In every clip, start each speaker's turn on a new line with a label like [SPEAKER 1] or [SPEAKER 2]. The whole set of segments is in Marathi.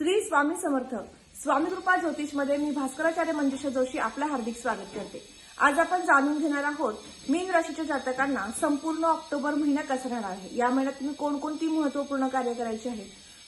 [SPEAKER 1] श्री स्वामी समर्थ स्वामी कृपा ज्योतिषमध्ये मी भास्कराचार्य मंजुषा जोशी आपलं हार्दिक स्वागत करते. आज आपण जाणून घेणार आहोत मीन राशीच्या जातकांना संपूर्ण ऑक्टोबर महिना कसा राहणार आहे? या महिन्यात तुम्ही कोणकोणती महत्त्वपूर्ण कार्य करायची आहे?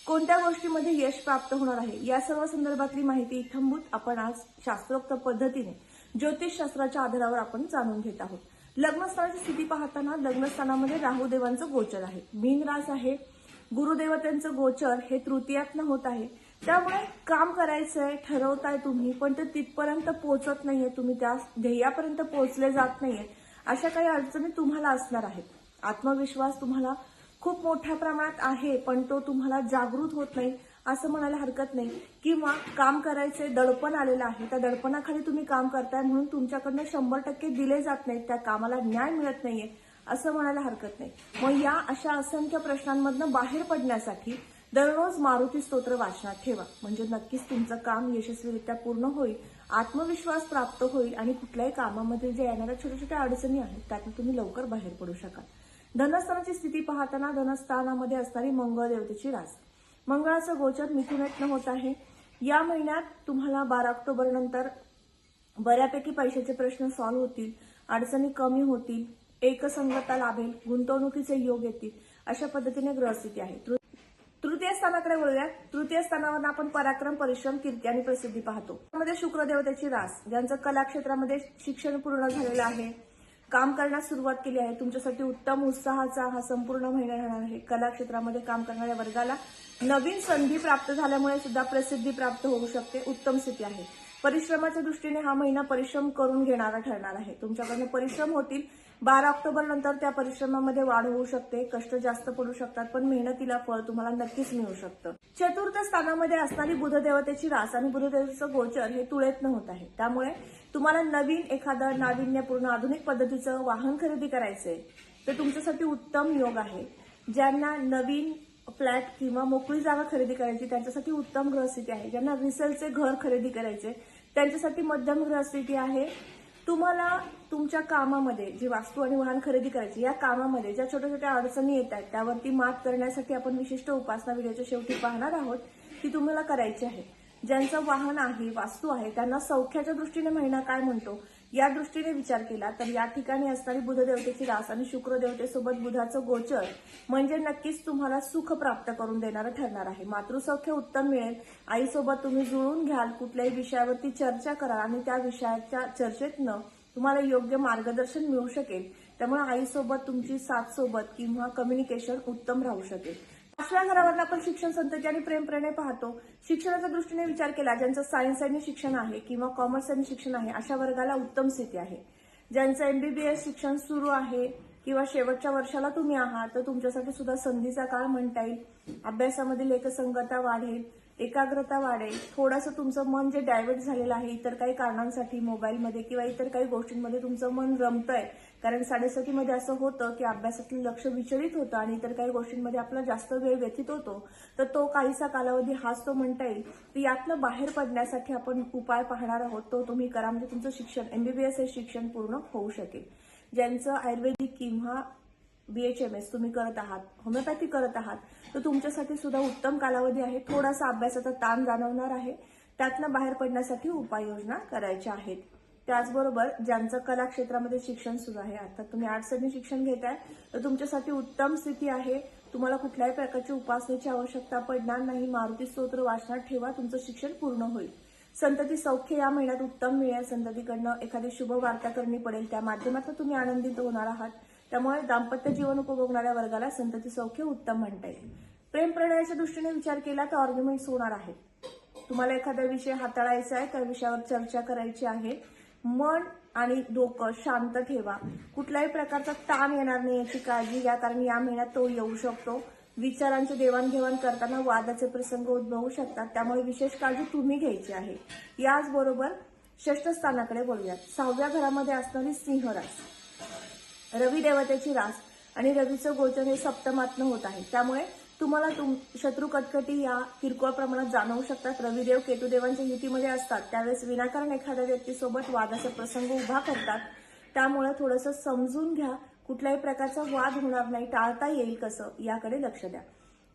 [SPEAKER 1] कोणत्या गोष्टीमध्ये यश प्राप्त होणार आहे? या सर्व संदर्भातली माहिती इथंभूत आपण आज शास्त्रोक्त पद्धतीने ज्योतिषशास्त्राच्या आधारावर आपण जाणून घेत आहोत. लग्नस्थानाची स्थिती पाहताना लग्नस्थानामध्ये राहुदेवांचं गोचर आहे. मीन रास आहे. गुरुदेवतांचं गोचर हे तृतीयातनं होत आहे. त्यामुळे काम करायचंय ठरवताय तुम्ही पण ते तिथपर्यंत पोहोचत नाहीये. तुम्ही त्या ध्येयापर्यंत पोहोचले जात नाहीये. अशा काही अडचणी तुम्हाला असणार आहेत. आत्मविश्वास तुम्हाला खूप मोठ्या प्रमाणात आहे पण तो तुम्हाला जागृत होत नाही असं म्हणायला हरकत नाही. किंवा काम करायचे दडपण आलेलं आहे त्या दडपणाखाली तुम्ही काम करताय म्हणून तुमच्याकडनं शंभर टक्के दिले जात नाहीत त्या कामाला न्याय मिळत नाहीये असं म्हणायला हरकत नाही. मग या अशा असंख्य प्रश्नांमधनं बाहेर पडण्यासाठी दररोज मारुती स्तोत्र वाचनात ठेवा. म्हणजे नक्कीच तुमचं काम यशस्वीरित्या पूर्ण होईल आत्मविश्वास प्राप्त होईल आणि कुठल्याही कामामध्ये जे येणाऱ्या छोट्या छोट्या अडचणी आहेत त्यातून तुम्ही लवकर बाहेर पडू शकाल. धनस्थानाची स्थिती पाहताना धनस्थानामध्ये असणारी मंगळ देवतेची रास. मंगळाचं गोचर मिथुनातनं होत आहे. या महिन्यात तुम्हाला बारा ऑक्टोबर नंतर बऱ्यापैकी पैशाचे प्रश्न सॉल्व्ह होतील अडचणी कमी होतील एकसंगता लाभेल गुंतवणुकीचे योग येतील अशा पद्धतीने ग्रहस्थिती आहे. तृतीय स्थानाकडे वळूया. तृतीय स्थानावर आपण पराक्रम परिश्रम कीर्ती आणि प्रसिद्धी पाहतो. त्यामध्ये शुक्रदेवतेची रास ज्यांचं कलाक्षेत्रामध्ये शिक्षण पूर्ण झालेलं आहे. काम करण्यास सुरुवात केली आहे. तुमच्यासाठी उत्तम उत्साहाचा हा संपूर्ण महिना राहणार आहे. कलाक्षेत्रामध्ये काम करणाऱ्या वर्गाला नवीन संधी प्राप्त झाल्यामुळे सुद्धा प्रसिद्धी प्राप्त होऊ शकते. उत्तम स्थिती आहे. परिश्रमाच्या दृष्टीने हा महिना परिश्रम करून घेणारा ठरणार आहे. तुमच्याकडनं परिश्रम होतील बारा ऑक्टोबर नंतर त्या परिश्रमामध्ये वाढ होऊ शकते कष्ट जास्त पडू शकतात पण मेहनतीला फळ तुम्हाला नक्कीच मिळू शकतं. चतुर्थ स्थानामध्ये असणारी बुधदेवतेची रास आणि बुधदेवतेचं गोचर हे तुळेतनं होत आहे. त्यामुळे तुम्हाला नवीन एखादं नाविन्यपूर्ण आधुनिक पद्धतीचं वाहन खरेदी करायचंय. तर तुमच्यासाठी उत्तम योग आहे. ज्यांना नवीन फ्लॅट किंवा मोकळी जागा खरेदी करायची त्यांच्यासाठी उत्तम ग्रहस्थिती आहे. ज्यांना रिसेलचे घर खरेदी करायचे त्यांच्यासाठी मध्यम ग्रहस्थिती आहे. तुम्हाला तुमच्या कामामध्ये जी वास्तू आणि वाहन खरेदी करायची या कामामध्ये ज्या छोट्या छोट्या अडचणी येत आहेत त्यावरती मात करण्यासाठी आपण विशिष्ट उपासना व्हिडिओच्या शेवटी पाहणार आहोत ती तुम्हाला करायची आहे. ज्यांचं वाहन आहे वास्तू आहे त्यांना सौख्याच्या दृष्टीने महिना काय म्हणतो या दृष्टीने विचार केला तर या ठिकाणी असणारी बुधदेवतेची रास आणि शुक्रदेवतेसोबत बुधाचं गोचर म्हणजे नक्कीच तुम्हाला सुख प्राप्त करून देणारं ठरणार आहे. मातृसौख्य उत्तम मिळेल. आईसोबत तुम्ही जुळून घ्याल. कुठल्याही विषयावरती चर्चा कराल आणि त्या विषयाच्या चर्चेतनं तुम्हाला योग्य मार्गदर्शन मिळू शकेल. त्यामुळे आईसोबत तुमची साथ सोबत किंवा कम्युनिकेशन उत्तम राहू शकेल. आपल्या घरावर आपण शिक्षण संतती आणि प्रेमप्रेणे पाहतो. शिक्षणाच्या दृष्टीने विचार केला ज्यांचं सायन्स आणि शिक्षण आहे किंवा कॉमर्स आणि शिक्षण आहे अशा वर्गाला उत्तम स्थिती आहे. ज्यांचं एमबीबीएस शिक्षण सुरू आहे किंवा शेवटच्या वर्षाला तुम्ही आहात तर तुमच्यासाठी सुद्धा संधीचा काळ म्हणता येईल. अभ्यासामधील एकसंगता वाढेल एकाग्रता वाढेल. थोडंसं तुमचं मन जे डायव्हर्ट झालेलं आहे इतर काही कारणांसाठी मोबाईलमध्ये किंवा इतर काही गोष्टींमध्ये तुमचं मन रमतंय कारण साडेसातीमध्ये असं होतं की अभ्यासातलं लक्ष विचलित होतं आणि इतर काही गोष्टींमध्ये आपला जास्त वेळ व्यतीत होतो तर तो काहीसा कालावधी हाच तो म्हणता येईल. तर यातनं बाहेर पडण्यासाठी आपण उपाय पाहणार आहोत. तो तुम्ही करा म्हणजे तुमचं शिक्षण एमबीबीएस हे शिक्षण पूर्ण होऊ शकेल. ज्यांचं आयुर्वेदिक किंवा बीएचएमएस तुम्ही करत आहात होमिओपॅथी करत आहात तर तुमच्यासाठी सुद्धा उत्तम कालावधी आहे. थोडासा अभ्यासाचा ताण जाणवणार आहे. त्यातनं बाहेर पडण्यासाठी उपाययोजना करायच्या आहेत. त्याचबरोबर ज्यांचं कला क्षेत्रामध्ये शिक्षण सुरू आहे अर्थात तुम्ही आर्ट्सने शिक्षण घेताय तर तुमच्यासाठी उत्तम स्थिती आहे. तुम्हाला कुठल्याही प्रकारची उपासनेची आवश्यकता पडणार नाही. मारुती स्तोत्र वाचनात ठेवा तुमचं शिक्षण पूर्ण होईल. संतती सौख्य या महिन्यात उत्तम मिळेल. संततीकडनं एखादी शुभ वार्ता करणी पडेल. त्या माध्यमातून तुम्ही आनंदित होणार आहात. त्यामुळे दाम्पत्य जीवन उपभोगणाऱ्या वर्गाला संतती सौख्य उत्तम म्हणता येईल. प्रेम प्रणयाच्या दृष्टीने विचार केला तर ऑर्ग्युमेंट्स होणार आहेत. तुम्हाला एखादा विषय हाताळायचा आहे त्या विषयावर चर्चा करायची आहे. मन आणि डोकं शांत ठेवा. कुठल्याही प्रकारचा ताण येणार नाही याची काळजी घ्या कारण या महिन्यात तो येऊ शकतो. विचारांची देवाणघेवाण करताना वादाचे प्रसंग उद्भवू शकतात. त्यामुळे विशेष काळजी तुम्ही घ्यायची आहे. याचबरोबर षष्ठस्थानाकडे बोलूयात सहाव्या घरामध्ये असणारी सिंहरास रवी देवतेची रास आणि रवीचं गोचर हे सप्तमातनं होत आहे. त्यामुळे तुम्हाला तुम शत्रू कटकटी या किरकोळ प्रमाणात जाणवू शकतात. रविदेव केतुदेवांच्या युतीमध्ये असतात. त्यावेळेस विनाकारण एखाद्या व्यक्तीसोबत वादाचा प्रसंग उभा करतात. त्यामुळे थोडंसं समजून घ्या कुठल्याही प्रकारचा वाद होणार नाही टाळता येईल कसं याकडे लक्ष द्या.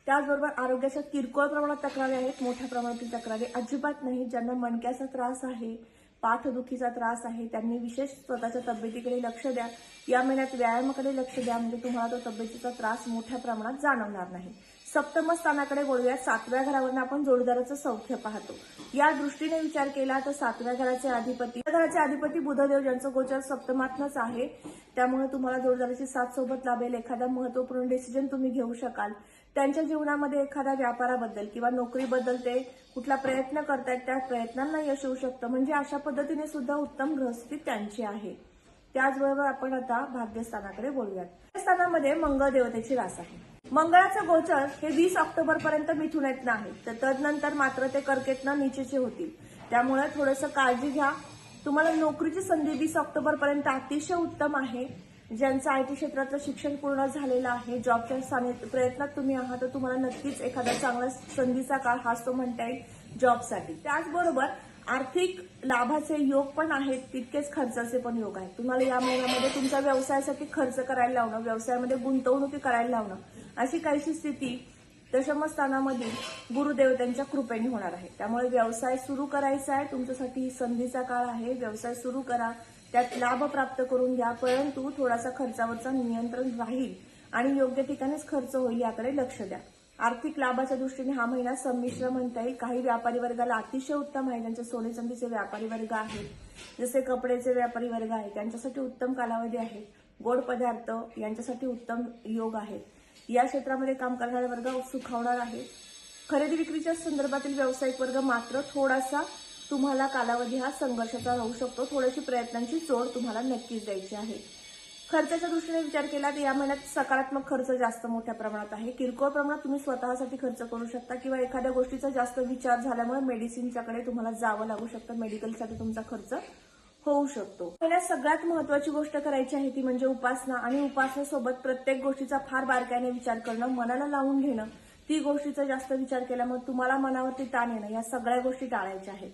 [SPEAKER 1] त्याचबरोबर आरोग्याच्या किरकोळ प्रमाणात तक्रारी आहेत. मोठ्या प्रमाणातील तक्रारी अजिबात नाही ज्यांना मणक्याचा त्रास आहे पाठदुखीचा त्रास आहे त्यांनी विशेष स्वतःच्या तब्येतीकडे लक्ष द्या. या महिन्यात व्यायामाकडे लक्ष द्या म्हणजे तुम्हाला तो तब्येतीचा त्रास मोठ्या प्रमाणात जाणवणार नाही. सप्तम स्थानाकडे वळूया सातव्या घरावरून आपण जोडीदाराचं सौख्य पाहतो. या दृष्टीने विचार केला तर सातव्या घराचे अधिपती घराचे अधिपती बुधदेव ज्यांचं गोचर सप्तमातनच आहे त्यामुळे तुम्हाला जोडीदाराची साथ सोबत लाभेल. एखादा महत्त्वपूर्ण डिसिजन तुम्ही घेऊ शकाल. त्यांच्या जीवनामध्ये एखाद्या व्यापाराबद्दल किंवा नोकरीबद्दल ते कुठला प्रयत्न करतायत त्या प्रयत्नांना यश येऊ शकतं. म्हणजे अशा पद्धतीने सुद्धा उत्तम ग्रहस्थिती त्यांची आहे. त्याचबरोबर आपण आता भाग्यस्थानाकडे बोलूयात. भाग्यस्थानामध्ये मंगळ देवतेची रास आहे. मंगळाचं गोचर हे वीस ऑक्टोबर पर्यंत मिथुनेतनं आहे तर तदनंतर मात्र ते कर्केतनं निचेचे होतील. त्यामुळे थोडंसं काळजी घ्या. तुम्हाला नोकरीची संधी वीस ऑक्टोबर पर्यंत अतिशय उत्तम आहे. ज्यांचं आय टी क्षेत्रातलं शिक्षण पूर्ण झालेलं आहे जॉबच्या स्थानी प्रयत्नात तुम्ही आहात तर तुम्हाला नक्कीच एखादा चांगला संधीचा काळ हा तो म्हणता येईल जॉबसाठी त्याचबरोबर आर्थिक लाभाचे योग पण आहेत तितकेच खर्चाचे पण योग आहेत. तुम्हाला या महिन्यामध्ये तुमच्या व्यवसायासाठी खर्च करायला लावणं व्यवसायामध्ये गुंतवणुकी करायला लावणं अशी काहीशी स्थिती दशमस्थानामधील गुरुदेवतांच्या कृपेने होणार आहे. त्यामुळे व्यवसाय सुरू करायचा आहे तुमच्यासाठी संधीचा काळ आहे व्यवसाय सुरू करा त्यात लाभ प्राप्त करून घ्या परंतु थोडासा खर्चावरचा नियंत्रण राहील आणि योग्य ठिकाणीच खर्च होईल याकडे लक्ष द्या. आर्थिक लाभाच्या दृष्टीने हा महिना संमिश्र म्हणता येईल. काही व्यापारी वर्गाला अतिशय उत्तम आहे. ज्यांचे सोने चांदीचे व्यापारी वर्ग आहेत जसे कपड्याचे व्यापारी वर्ग आहेत त्यांच्यासाठी उत्तम कालावधी आहे. गोड पदार्थ यांच्यासाठी उत्तम योग आहे या क्षेत्रामध्ये काम करणारा वर्ग सुखावणार आहे खरेदी विक्रीच्या संदर्भातील व्यावसायिक वर्ग मात्र थोडासा तुम्हाला कालावधी हा संघर्षाचा राहू शकतो. थोड्याशी प्रयत्नांची जोड तुम्हाला नक्कीच द्यायची आहे. खर्चाच्या दृष्टीने विचार केला तर या महिन्यात सकारात्मक खर्च जास्त मोठ्या प्रमाणात आहे. किरकोळ प्रमाणात तुम्ही स्वतःसाठी खर्च करू शकता किंवा एखाद्या गोष्टीचा जास्त विचार झाल्यामुळे मेडिसिनच्याकडे तुम्हाला जावं लागू शकतं. मेडिकलसाठी तुमचा खर्च होऊ शकतो. पहिल्या सगळ्यात महत्वाची गोष्ट करायची आहे ती म्हणजे उपासना आणि उपासनेसोबत प्रत्येक गोष्टीचा फार बारकाईने विचार करणं मनाला लावून घेणं. ती गोष्टीचा जास्त विचार केल्यामुळे तुम्हाला मनावरती ताण येणं या सगळ्या गोष्टी टाळायच्या आहेत.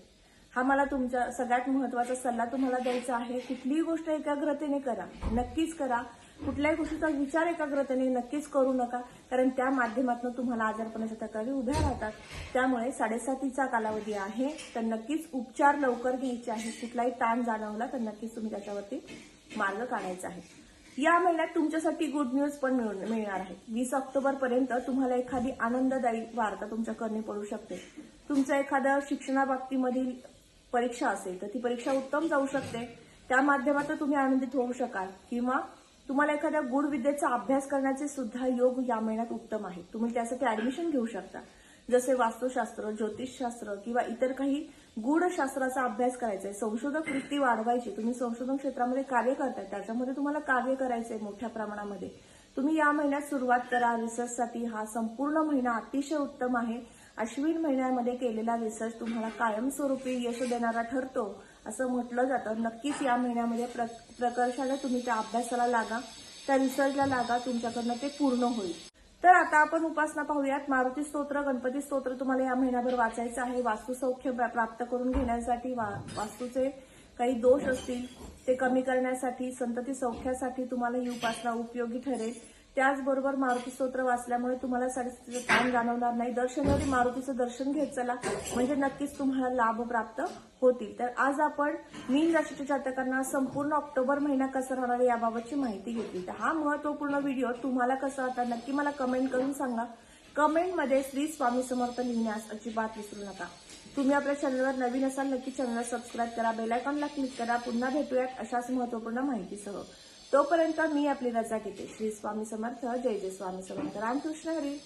[SPEAKER 1] हा मला तुमच्या सगळ्यात महत्त्वाचा सल्ला तुम्हाला द्यायचा आहे. कुठलीही गोष्ट एकाग्रतेने करा. नक्कीच करा. कुठल्याही गोष्टीचा विचार एकाग्रतेने नक्कीच करू नका. कारण त्या माध्यमातून तुम्हाला आजारपणाच्या तक्रारी उभ्या राहतात. त्यामुळे साडेसातीचा कालावधी आहे. तर नक्कीच उपचार लवकर घ्यायचे आहे. कुठलाही ताण जाणवला तर नक्कीच तुम्ही त्याच्यावरती मार्ग काढायचा आहे. या महिन्यात तुमच्यासाठी गुड न्यूज पण मिळणार आहे. वीस ऑक्टोबर पर्यंत तुम्हाला एखादी आनंददायी वार्ता तुमच्या करणी पडू शकते. तुमचं एखादं शिक्षणाबाबतीमधील परीक्षा असेल तर ती परीक्षा उत्तम जाऊ शकते. त्या माध्यमातून तुम्ही आनंदित होऊ शकाल. किंवा तुम्हाला एखाद्या गुढ विद्येचा अभ्यास करण्याचे सुद्धा योग या महिन्यात उत्तम आहे. तुम्ही त्यासाठी ऍडमिशन घेऊ शकता. जसे वास्तुशास्त्र ज्योतिषशास्त्र किंवा इतर काही गूढशास्त्राचा अभ्यास करायचा आहे संशोधक वृत्ती वाढवायची तुम्ही संशोधन क्षेत्रामध्ये कार्य करताय त्याच्यामध्ये तुम्हाला कार्य करायचंय मोठ्या प्रमाणामध्ये. तुम्ही या महिन्यात सुरुवात करा रिसर्चसाठी हा संपूर्ण महिना अतिशय उत्तम आहे. अश्विन महिन्यामध्ये केलेला रिसर्च तुम्हाला कायमस्वरूपी यश देणारा ठरतो असं म्हटलं जातं. नक्कीच या महिन्यामध्ये प्र प्रकर्षाने तुम्ही त्या अभ्यासाला लागा. त्या रिसर्चला लागा तुमच्याकडनं ते पूर्ण होईल. तर आता आपण उपासना पाहूयात. मारुती स्तोत्र गणपती स्तोत्र तुम्हाला या महिन्याभर वाचायचं आहे. वास्तुसौख्य प्राप्त करून घेण्यासाठी वा- वास्तूचे काही दोष असतील ते कमी करण्यासाठी संतती सौख्यासाठी तुम्हाला ही उपासना उपयोगी ठरेल. त्याचबरोबर मारुती स्तोत्र वाचल्यामुळे तुम्हाला साडेसातीचं ताण जाणवणार नाही. दर शनिवारी मारुतीचं दर्शन घेत चला. म्हणजे नक्कीच तुम्हाला लाभ प्राप्त होतील. तर आज आपण मीन राशीच्या जातकांना संपूर्ण ऑक्टोबर महिना कसा राहणार याबाबतची माहिती घेतली. तर हा महत्त्वपूर्ण व्हिडिओ तुम्हाला कसा होता नक्की मला कमेंट करून सांगा. कमेंटमध्ये श्री स्वामी समर्थ लिहिण्यास अजिबात विसरू नका. तुम्ही आपल्या चॅनलवर नवीन असाल नक्की चॅनलला सबस्क्राईब करा बेलायकॉनला क्लिक करा. पुन्हा भेटूयात अशाच महत्त्वपूर्ण माहितीसह. तोपर्यंत मी आपली रजा घेते. श्री स्वामी समर्थ. जय जय स्वामी समर्थ. रामकृष्ण हरी.